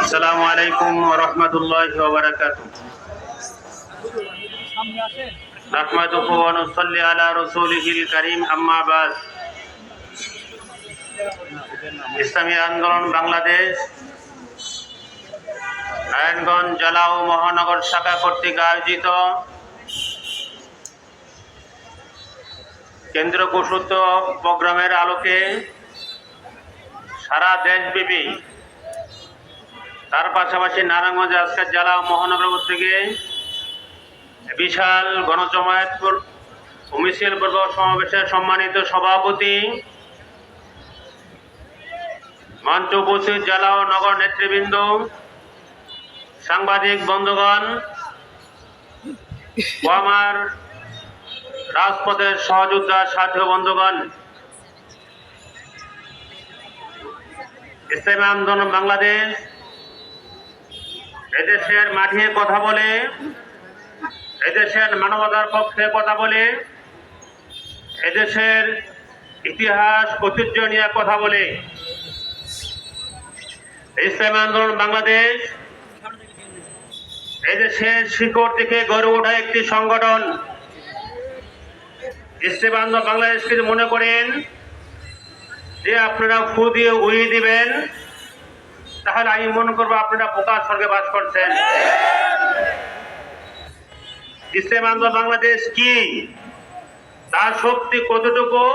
আসসালামু আলাইকুম রহমতুল্লাহ বারাকাত نحمده ونصلي على رسوله الكريم أما بعد ইসলামী আন্দোলন বাংলাদেশ নারায়ণগঞ্জ জেলা ও মহানগর শাখা কর্তৃক আয়োজিত কেন্দ্র ঘোষিত প্রোগ্রামের আলোকে সারা দেশব্যাপী, তার পাশাপাশি নারায়ণগঞ্জ আজকের জেলা মহানগর থেকে বিশাল গণজমায়েত মিছিল পর্ব সমাবেশের সম্মানিত সভাপতি মঞ্চ উপস্থিত জেলা ও নগর নেতৃবৃন্দ, সাংবাদিক বন্ধুগণ আমার রাজপথের সহযোদ্ধা সাথী বন্ধুগণ, ইসলামী আন্দোলন বাংলাদেশ, এদেশের মাঠে কথা বলে, এদেশের মানবতার পক্ষে কথা বলে, এদেশের ইতিহাস, ঐতিহ্য নিয়ে কথা বলে, ইসলাম আন্দোলন বাংলাদেশ, এদেশের শিকড় থেকে গড়ে ওঠা একটি সংগঠন। ইসলাম আন্দোলন বাংলাদেশকে যদি মনে করেন যে আপনারা ফু দিয়ে উড়িয়ে দিবেন, তাহলে আমি মনে করব আপনারা বোকা স্বর্গে বাস করছেন। ইসলাম বাংলাদেশ কি? তার শক্তি কতটুকু?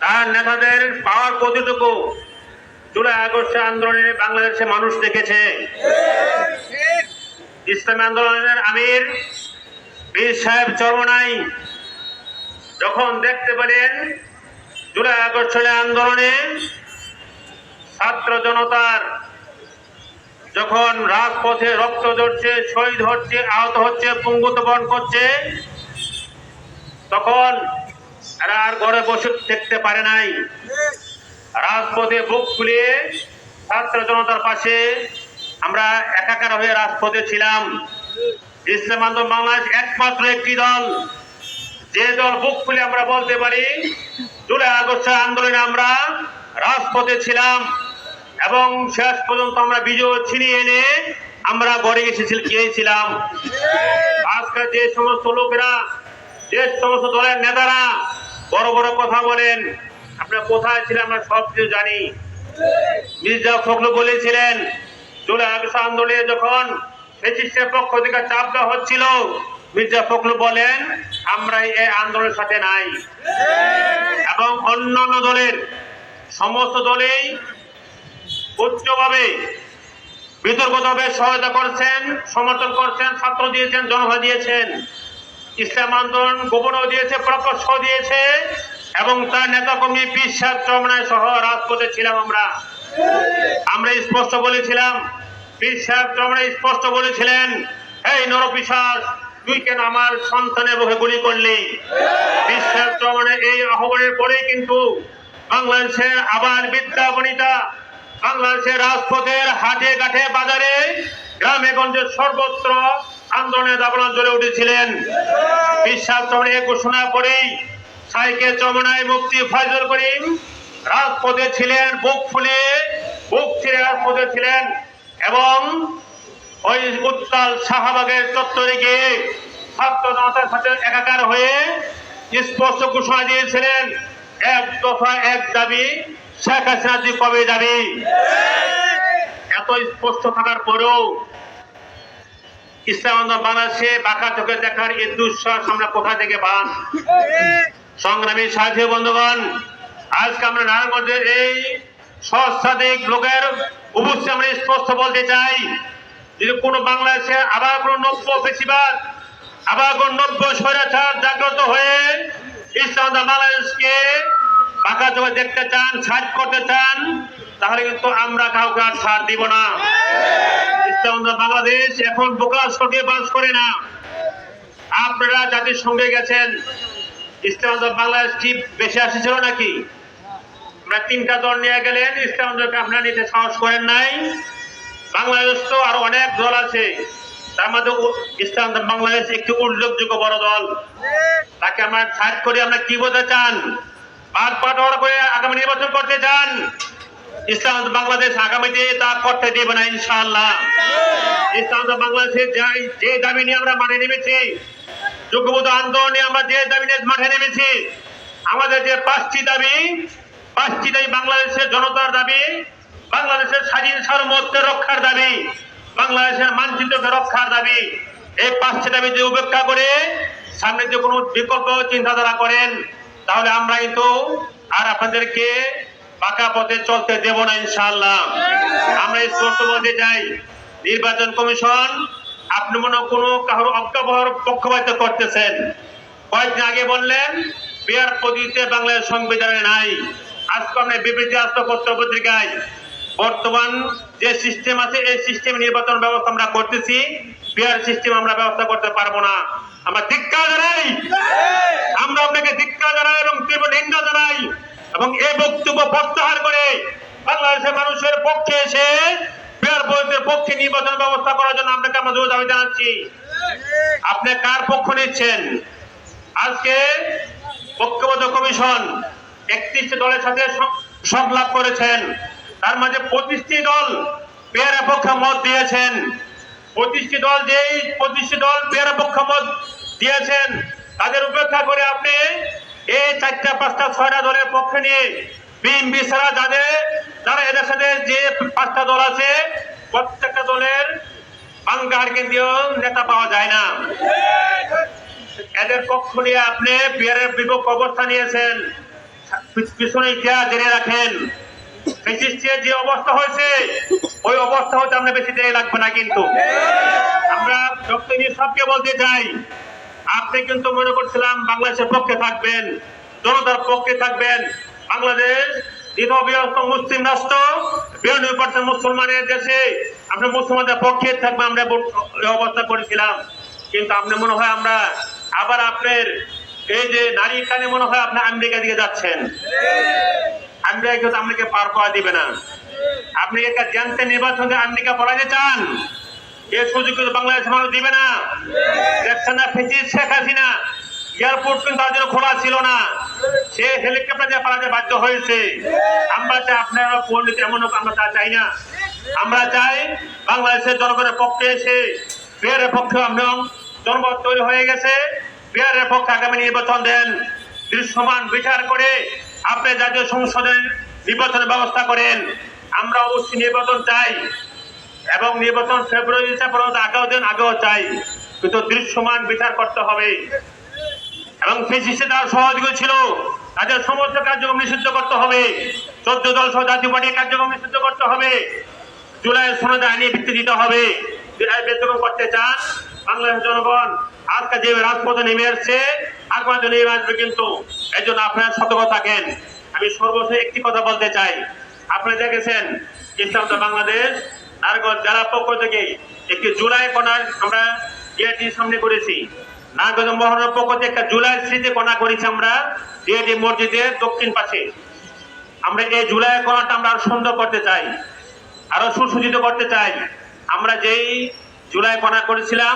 তার নেতাদের পাওয়ার কতটুকু? জুলাই আগস্টে আন্দোলনে বাংলাদেশে মানুষ দেখেছে। ইসলাম আন্দোলনের আমির বীর সাহেব চরমনাই যখন দেখতে পেলেন জুলাই আগস্টের আন্দোলনে ছাত্র জনতার যখন রাজপথে রক্ত ঝরছে, শহীদ হচ্ছে, আহত হচ্ছে পঙ্গুতবন করছে, তখন এরা আর ঘরে বসে দেখতে পারে নাই। রাজপথে বুক খুলে ছাত্র জনতার পাশে আমরা একাকার হয়ে রাজপথে ছিলাম। ইসলাম আন্দোলন বাংলাদেশ একমাত্র একটি দল। যে দল বুক ফুলে আমরা বলতে পারি, জুলাই আগস্টের আন্দোলনে আমরা রাজপথে ছিলাম এবং শেষ পর্যন্ত আমরা বিজয় ছিনিয়ে এনে আমরা গড়ে এসেছিল, গিয়েছিলাম। আজকাল যে সমস্ত লোকেরা, যে সমস্ত দলের নেতারা বড় বড় কথা বলেন আপনারা কোথায় ছিলেন আমরা সব কিছু জানি। মির্জা ফখরু বলেছিলেন, জুলাই আগস্ট আন্দোলনে যখন ফেসিস্টের পক্ষ থেকে চাপ দেওয়া হচ্ছিল মির্জা ফখরু বলেন আমরা এই আন্দোলনের সাথে নাই। এবং অন্যান্য দলের সমস্ত দলেই উচ্চভাবে বিতর্কভাবে সহায়তা করছেন, সমর্থন করছেন, ছাত্র দিয়েছেন জনতা দিয়েছেন। ইসলাম আন্দোলন গোপনও দিয়েছে প্রকাশ্য দিয়েছে, এবং তার নেতা কর্মী বিশ্বাস চমনায় সহ রাজপথে ছিলাম আমরা। আমরা স্পষ্ট বলেছিলাম বিশ্বাস চমড়া স্পষ্ট বলেছিলেন এই নরপিশাস তুই কেন আমার সন্তানের মুখে গুলি করলি? বিশ্বাস চমড়া এই আহ্বানের পরেই কিন্তু বাংলাদেশের আবার বিদ্যা বনিতা বাংলাদেশের রাজপথের হাটে ঘাটে বাজারে গ্রামে গঞ্জে সর্বত্র আন্দোলনের দাবনা জ্বলে উঠেছিলেন। বিশ্বাস চমড়া ঘোষণা করেই সাইকে চমনায় মুক্তি ফয়জল করিম রাজপথে ছিলেন, বুক ফুলে বুক ছিঁড়ে রাজপথে ছিলেন এবং ওই উত্তাল শাহবাগের চত্বরে গিয়ে ছাত্র জনতার সাথে একাকার হয়ে স্পষ্ট ঘোষণা দিয়েছিলেন, এক দফা এক দাবি, শেখ হাসিনা তুই কবে যাবি এত স্পষ্ট থাকার পরেও ইসলাম বাংলাদেশে বাঁকা চোখে দেখার এই দুঃশ্বাস আমরা কোথা থেকে পান? সংগ্রামী সাথী বন্ধুগণ, আজকে আমরা নারায়ণগঞ্জের এই সহস্রাধিক লোকের উপস্থিত আমরা স্পষ্ট বলতে চাই। যদি কোনো বাংলাদেশে আবার কোনো নব্য বেশিবাদ আবার কোনো নব্য স্বৈরাচার জাগ্রত হয়ে ইসলাম বাংলাদেশকে বাঁকা চোখে দেখতে চান ছাড় করতে চান, তাহলে কিন্তু আমরা কাউকে আর ছাড় দিব না। ইসলাম বাংলাদেশ এখন বোকা সঙ্গে বাস করে না। আপনারা জাতির সঙ্গে গেছেন ইসলাম বাংলাদেশ কি বেশি আসেছিল নাকি? আমরা তিনটা দল নিয়ে গেলেন ইসলাম আপনারা নিতে সাহস করেন নাই। বাংলাদেশ তো আরও অনেক দল আছে। তার মধ্যে ইসলাম বাংলাদেশ একটি উল্লেখযোগ্য বড় দল। তাকে আমরা সাইড করে, আমরা কি বলতে চান? ভাগ বাটোয়ারা করে আগামী নির্বাচন করতে চান? ইসলাম বাংলাদেশ আগামীতে তা করতে দেবে না, ইনশাআল্লাহ। ইসলাম বাংলাদেশের যাই যে দাবি নিয়ে আমরা মাঠে নেমেছি যোগ্যবোধ আন্দোলনে আমরা যে দাবি নিয়ে মাঠে নেমেছি, আমাদের যে পাঁচটি দাবি পাঁচটি দাবি বাংলাদেশের জনতার দাবি বাংলাদেশের স্বাধীন সার্বভৌমত্ব রক্ষার দাবি, বাংলাদেশের মানচিত্রকে রক্ষার দাবি, এই পাঁচটি দাবি যদি উপেক্ষা করে, সামনে যে কোনো বিকল্প চিন্তাধারা করেন, তাহলে আমরা কিন্তু আর আপনাদেরকে পাকা পথে চলতে দেব না ইনশাআল্লাহ। আমরা স্পষ্ট বলতে চাই, নির্বাচন কমিশন, আপনি মনে কোনো কারোর অজ্ঞাবহার পক্ষপাত করতেছেন। কয়েকদিন আগে বললেন, বিহার পদ্ধতিতে বাংলাদেশ সংবিধানে নাই। আজকে আমরা বিবৃতি আসতো পত্র পত্রিকায় বর্তমান যে সিস্টেম আছে, এই সিস্টেম নির্বাচন ব্যবস্থা আমরা করতেছি। বিহার সিস্টেম আমরা ব্যবস্থা করতে পারব না। আমরা ধিক্কার জানাই। আমরা আপনাকে ধিক্কার জানাই এবং তীব্র নিন্দা জানাই এবং এই বক্তব্য প্রত্যাহার করে বাংলাদেশের মানুষের পক্ষে এসে বিহার পদ্ধতির পক্ষে নির্বাচন ব্যবস্থা করার জন্য আপনাকে আমরা জোর দাবি জানাচ্ছি। আপনি কার পক্ষ নিচ্ছেন? আজকে ঐক্যবদ্ধ কমিশন একত্রিশটি দলের সাথে সংলাপ করেছেন। তার মাঝে পঁচিশটি দল পেয়ারা পক্ষ মত দিয়েছেন। পঁচিশটি দল যেই পঁচিশটি দল পেয়ারা পক্ষ মত দিয়েছেন, তাদের উপেক্ষা করে আপনি এই চারটা, পাঁচটা, ছয়টা দলের পক্ষে নিয়ে বিএনপি ছাড়া যাদের, যারা এদের সাথে যে পাঁচটা দল আছে, প্রত্যেকটা দলের বাংলার কেন্দ্রীয় নেতা পাওয়া যায় না। এদের পক্ষ নিয়ে আপনি বিহারের বিপক্ষ অবস্থা নিয়েছেন। পিছনে ইতিহাস জেনে রাখেন। ফেসিস্টের যে অবস্থা হয়েছে, ওই অবস্থা হতে আমরা বেশি দেরি লাগবে না কিন্তু। আমরা ডক্টর সবকে বলতে চাই, আপনি কিন্তু মনে করছিলাম বাংলাদেশের পক্ষে থাকবেন, জনতার পক্ষে থাকবেন। বাংলাদেশ মুসলিম রাষ্ট্র, বিরানব্বই পার্সেন্ট মুসলমানের দেশে আপনি মুসলমানদের পক্ষে থাকবে আমরা অবস্থা করেছিলাম। কিন্তু আপনি মনে হয় আমরা আবার আপনার এই যে নারী কানে মনে হয় আপনি আমেরিকা দিকে যাচ্ছেন। আমেরিকা কিন্তু আপনাকে পার পাওয়া দিবে না। আপনি একটা জানতে নির্বাচন দিয়ে আমেরিকা পড়াতে চান? এর সুযোগ কিন্তু বাংলাদেশের মানুষ দিবে না। দেখছেন না ফেঁচিস শেখ হাসিনা। এয়ারপোর্ট কিন্তু তার জন্য খোলা ছিল না। সে হেলিকপ্টার দিয়ে পালাতে বাধ্য হয়েছে। আমরা চাই আপনারা পণ্ডিত এমন আমরা তা চাই না। আমরা চাই বাংলাদেশের জনগণের পক্ষে এসে, বিহারের পক্ষে আমরা জনমত তৈরি হয়ে গেছে। বিহারের পক্ষে আগামী নির্বাচন দেন। দৃশ্যমান বিচার করে আপনি জাতীয় সংসদের নির্বাচনের ব্যবস্থা করেন। আমরা অবশ্যই নির্বাচন চাই এবং নির্বাচন ফেব্রুয়ারি পর্যন্ত আগেও দিন, আগেও চাই। কিন্তু দৃশ্যমান বিচার করতে হবে। এবং ফেসিসে তারা সহযোগী ছিল। তাদের সমস্ত কার্যক্রম নিষিদ্ধ করতে হবে। চোদ্দ দল সহ জাতীয় পার্টির কার্যক্রম নিষিদ্ধ করতে হবে। জুলাই সনদে আইনি ভিত্তি দিতে হবে। জুলাই বেতন করতে চান। বাংলাদেশের জনগণ আজকে যে রাজপথে নেমে আসছে আগামী নেমে আসবে কিন্তু। এই জন্য আপনারা সতর্ক থাকেন। আমি সর্বশেষ একটি কথা বলতে চাই। আপনারা দেখেছেন ইসলাম তো বাংলাদেশ নারগঞ্জ জেলা পক্ষ থেকে একটি জুলাই কণা আমরা ডিআইটির সামনে করেছি। নারগঞ্জ মহলের পক্ষ থেকে একটা জুলাই স্মৃতি কণা করেছি আমরা ডিআইটি মসজিদের দক্ষিণ পাশে। আমরা এই জুলাই কণাটা আমরা আরও সুন্দর করতে চাই, আরও সুসজ্জিত করতে চাই। আমরা যেই জুলাই কণা করেছিলাম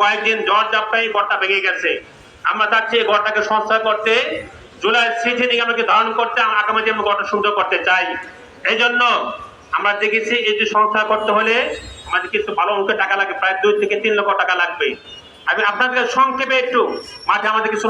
কয়েকদিন জ্বর জাপটাই ঘরটা ভেঙে গেছে। আমরা চাচ্ছি এই ঘরটাকে সংস্কার করতে, জুলাই স্মৃতি নিয়ে আমাকে ধারণ করতে, আগামী দিনে ঘরটা সুন্দর করতে চাই। এই জন্য আমরা দেখেছি এই যে সংস্কার করতে হলে আমাদের কিছু ভালো অঙ্কের টাকা লাগবে প্রায় দুই থেকে তিন লক্ষ টাকা লাগবে। আমি আপনাদের সংক্ষেপে একটু মাঝে আমাদের কিছু